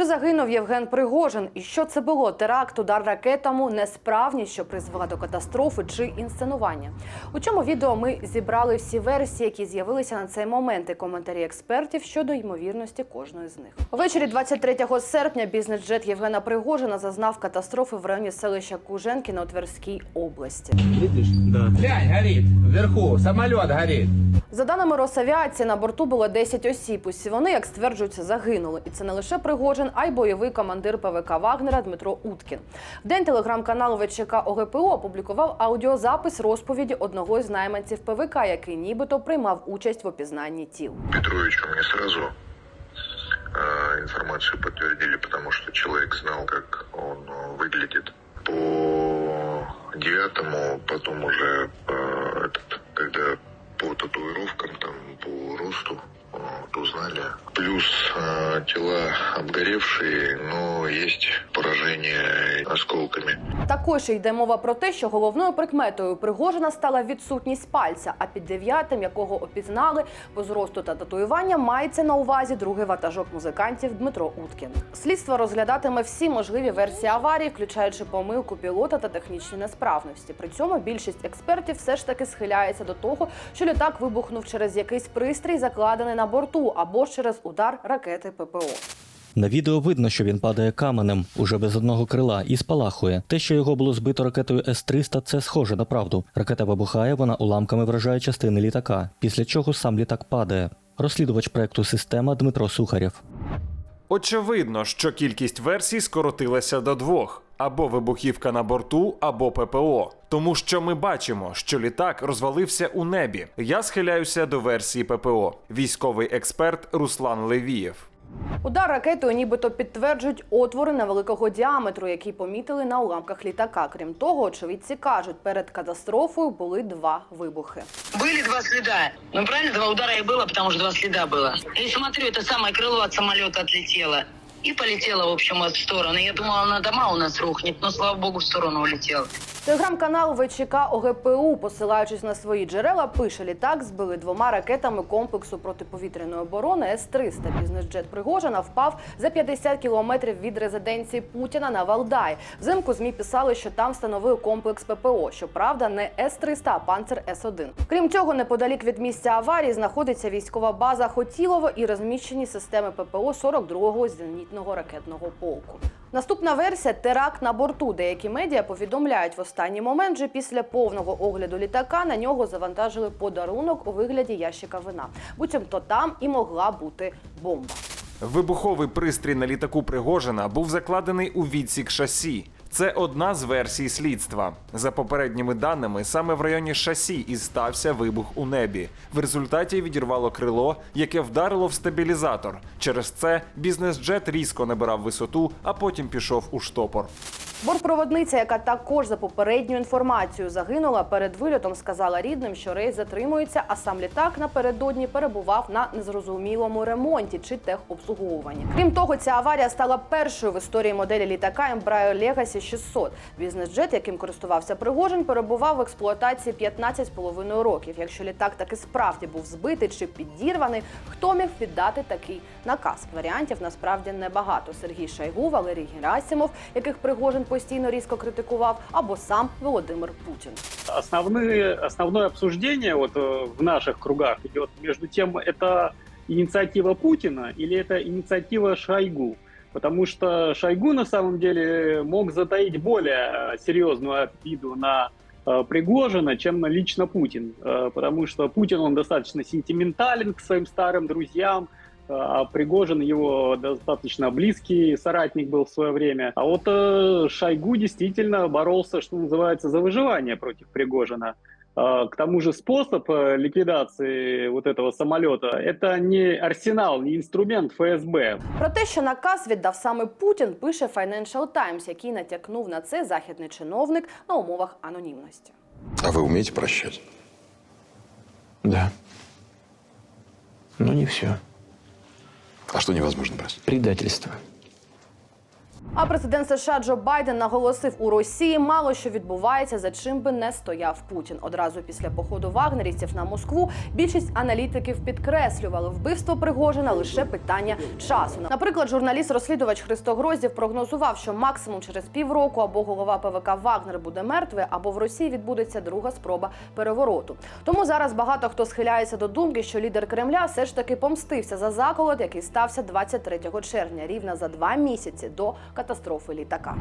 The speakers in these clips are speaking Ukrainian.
Чи загинув Євген Пригожин? І що це було? Теракт, удар ракетами, несправність, що призвела до катастрофи чи інсценування? У цьому відео ми зібрали всі версії, які з'явилися на цей момент, і коментарі експертів щодо ймовірності кожної з них. Увечері 23 серпня бізнес-джет Євгена Пригожина зазнав катастрофи в районі селища Куженкіна у Тверській області. Видишь? Да. Глянь, горит. Вверху самолет горит. За даними Росавіації, на борту було 10 осіб. Усі вони, як стверджується, загинули. І це не лише Пригожин, а й бойовий командир ПВК Вагнера Дмитро Уткін. В день телеграм-канал ВЧК ОГПУ опублікував аудіозапис розповіді одного з найманців ПВК, який нібито приймав участь в опізнанні тіл. Петровичу мне сразу э, информацию подтвердили, потому что человек знал, как он э, выглядит. По девятому, потом уже обгоревшие, но есть поражение осколками. Також йде мова про те, що головною прикметою Пригожина стала відсутність пальця. А під дев'ятим, якого опізнали по зросту та татуювання, мається на увазі другий ватажок музикантів Дмитро Уткін. Слідство розглядатиме всі можливі версії аварії, включаючи помилку пілота та технічні несправності. При цьому більшість експертів все ж таки схиляється до того, що літак вибухнув через якийсь пристрій, закладений на борту, або ж через удар ракети ППО. На відео видно, що він падає каменем уже без одного крила і спалахує. Те, що його було збито ракетою С-300, це схоже на правду. Ракета вибухає, вона уламками вражає частини літака, після чого сам літак падає. Розслідувач проекту Система Дмитро Сухарєв. Очевидно, що кількість версій скоротилася до двох: або вибухівка на борту, або ППО. Тому що ми бачимо, що літак розвалився у небі. Я схиляюся до версії ППО. Військовий експерт Руслан Левієв. Удар ракетою нібито підтверджують отвори невеликого діаметру, які помітили на уламках літака. Крім того, очевидці кажуть, перед катастрофою були два вибухи. Были два следа. Ну, правильно, два удара и было, потому что два следа было. И смотрю, это самое крыло от самолета отлетело. И полетело, в общем, от стороны. Я думала, на дома у нас рухнет, но, слава богу, в сторону улетело. Телеграм-канал ВЧК ОГПУ, посилаючись на свої джерела, пише літак збили двома ракетами комплексу протиповітряної оборони С-300. Бізнес-джет Пригожина впав за 50 кілометрів від резиденції Путіна на Валдай. Взимку змі писали, що там встановили комплекс ППО. Щоправда, не С-300, а панцер С-1. Крім цього, неподалік від місця аварії знаходиться військова база Хотілово і розміщені системи ППО 42-го зенітного ракетного полку. Наступна версія теракт на борту. Деякі медіа повідомляють в останній момент, вже після повного огляду літака на нього завантажили подарунок у вигляді ящика вина. Буцімто там і могла бути бомба. Вибуховий пристрій на літаку Пригожина був закладений у відсік шасі. Це одна з версій слідства. За попередніми даними, саме в районі шасі і стався вибух у небі. В результаті відірвало крило, яке вдарило в стабілізатор. Через це бізнес-джет різко набирав висоту, а потім пішов у штопор. Бортпроводниця, яка також за попередньою інформацією загинула перед вильотом, сказала рідним, що рейс затримується, а сам літак напередодні перебував на незрозумілому ремонті чи техобслуговуванні. Крім того, ця аварія стала першою в історії моделі літака Embraer Legacy 600. Бізнес-джет, яким користувався Пригожин, перебував в експлуатації 15,5 років. Якщо літак таки справді був збитий чи підірваний, хто міг віддати такий наказ? Варіантів насправді небагато. Сергій Шайгу, Валерій Герасимов, яких Пригожин постійно різко критикував, або сам Володимир Путін. Основные, основное обсуждение вот э, в наших кругах идет между тем, это инициатива Путина или это инициатива Шойгу. Потому что Шойгу на самом деле мог затаить более э, серьезную обиду на э, Пригожина, чем на лично Путин. Э, Потому что Путин, он достаточно сентиментален к своим старым друзьям, э, а Пригожин его достаточно близкий соратник был в свое время. А вот э, Шойгу действительно боролся, что называется, за выживание против Пригожина. Э, К тому же способ э, ликвидации вот этого самолета – это не арсенал, не инструмент ФСБ. Про те, що наказ віддав саме Путін, пише Financial Times, який натякнув на це західний чиновник на умовах анонімності. А вы умеете прощать? Да. Но не все. А что невозможно простить? Предательство. А президент США Джо Байден наголосив, у Росії мало що відбувається, за чим би не стояв Путін. Одразу після походу вагнерівців на Москву більшість аналітиків підкреслювали вбивство Пригожина лише питання часу. Наприклад, журналіст-розслідувач Христо Гроздів прогнозував, що максимум через півроку або голова ПВК Вагнер буде мертвий, або в Росії відбудеться друга спроба перевороту. Тому зараз багато хто схиляється до думки, що лідер Кремля все ж таки помстився за заколот, який стався 23 червня, рівно за два місяці до катастрофи літака.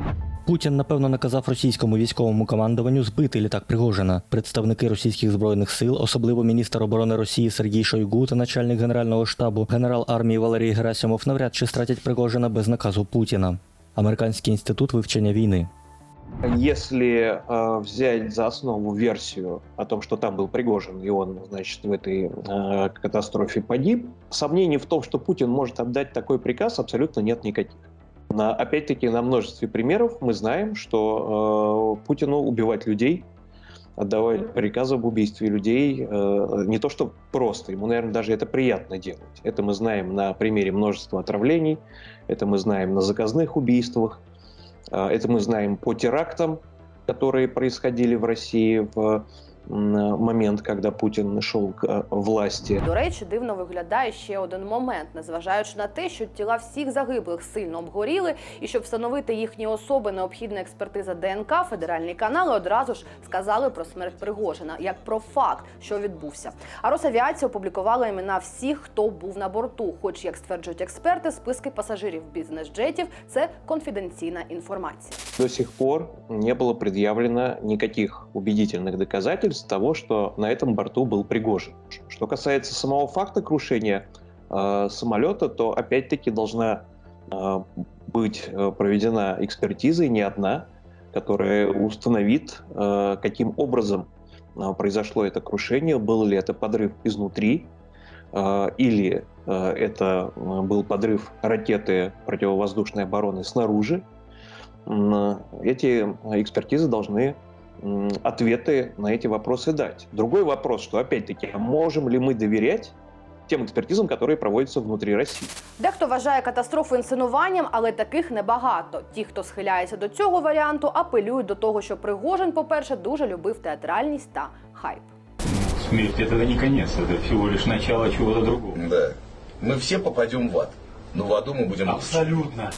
Путін напевно наказав російському військовому командуванню збити літак Пригожина. Представники російських збройних сил, особливо міністр оборони Росії Сергій Шойгу та начальник генерального штабу генерал армії Валерій Герасимов навряд чи стратять Пригожина без наказу Путіна. Американський інститут вивчення війни. Если э, взять за основу версию о том, что там был Пригожин, и он, значит, в этой э, катастрофе погиб, сомнений в том, что Путин может отдать такой приказ, абсолютно нет никаких. На, опять-таки, на множестве примеров мы знаем, что э, Путину убивать людей, отдавать приказы об убийстве людей, э, не то что просто, ему, наверное, даже это приятно делать. Это мы знаем на примере множества отравлений, это мы знаем на заказных убийствах, а, Это мы знаем по терактам, которые происходили в России в момент, когда Путин шел к э, власти. До речі, дивно виглядає ще один момент, незважаючи на те, що тіла всіх загиблих сильно обгоріли, і щоб встановити їхні особи, необхідна експертиза ДНК. Федеральні канали одразу ж сказали про смерть Пригожина як про факт, що відбувся. А Росавіація опублікувала імена всіх, хто був на борту. Хоч, як стверджують експерти, списки пасажирів бізнес-джетів це конфіденційна інформація. До сих пор не было предъявлено никаких убедительных доказательств того, что на этом борту был Пригожин. Что касается самого факта крушения э, самолета, то опять-таки должна э, быть э, проведена экспертиза, и не одна, которая установит, э, каким образом э, произошло это крушение, был ли это подрыв изнутри, э, или э, это э, был подрыв ракеты противовоздушной обороны снаружи. М, Эти экспертизы должны ответы на эти вопросы дать. Другой вопрос, что опять-таки, а можем ли мы доверять тем экспертизам, которые проводятся внутри России? Дехто вважає катастрофу інсценуванням, але таких небагато. Ті, хто схиляється до цього варіанту, апелюють до того, що Пригожин, по-перше, дуже любив театральність та хайп. Смерть это не конец, это всего лишь начало чего-то другого. Да. Мы все попадем в ад. Но в аду мы будем лучше. Абсолютно.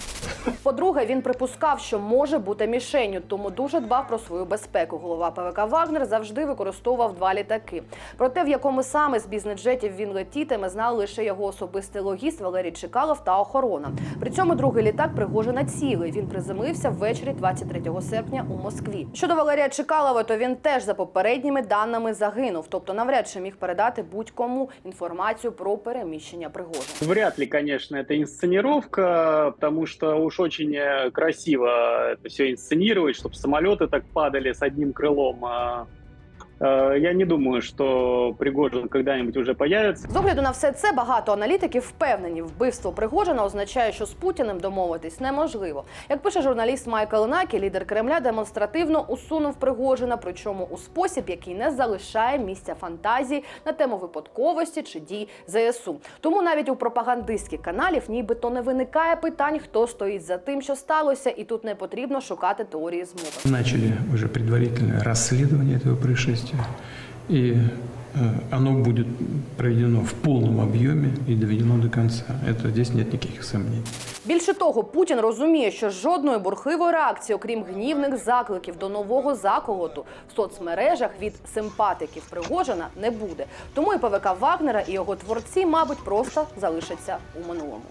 По-друге, він припускав, що може бути мішенню, тому дуже дбав про свою безпеку. Голова ПВК Вагнер завжди використовував два літаки. Про те, в якому саме з бізнес-джетів він летітиме, знали лише його особистий логіст Валерій Чекалов та охорона. При цьому другий літак Пригожина цілий. Він приземлився ввечері 23 серпня у Москві. Щодо Валерія Чекалова, то він теж за попередніми даними загинув, тобто навряд чи міг передати будь-кому інформацію про переміщення Пригожина. Вряд ли, конечно, это инсценировка, потому что уж очень э, красиво это все инсценировать, чтобы самолеты так падали с одним крылом. Э, Я не думаю, что Пригожин когда-нибудь уже появится. З огляду на все це багато аналітиків впевнені, вбивство Пригожина означає, що з Путіним домовитись неможливо. Як пише журналіст Майкл Накі, лідер Кремля демонстративно усунув Пригожина, причому у спосіб, який не залишає місця фантазії на тему випадковості чи дій ЗСУ. Тому навіть у пропагандистських каналів нібито не виникає питань, хто стоїть за тим, що сталося, і тут не потрібно шукати теорії змови. Начали уже предварительное расследование этого происшествия, и э, оно будет проведено в полном объеме и доведено до конца. Это здесь нет никаких сомнений. Більше того, Путін розуміє, що жодної бурхливої реакції, окрім гнівних закликів до нового заколоту в соцмережах від симпатиків Пригожина, не буде. Тому і ПВК Вагнера і його творці, мабуть, просто залишаться у минулому.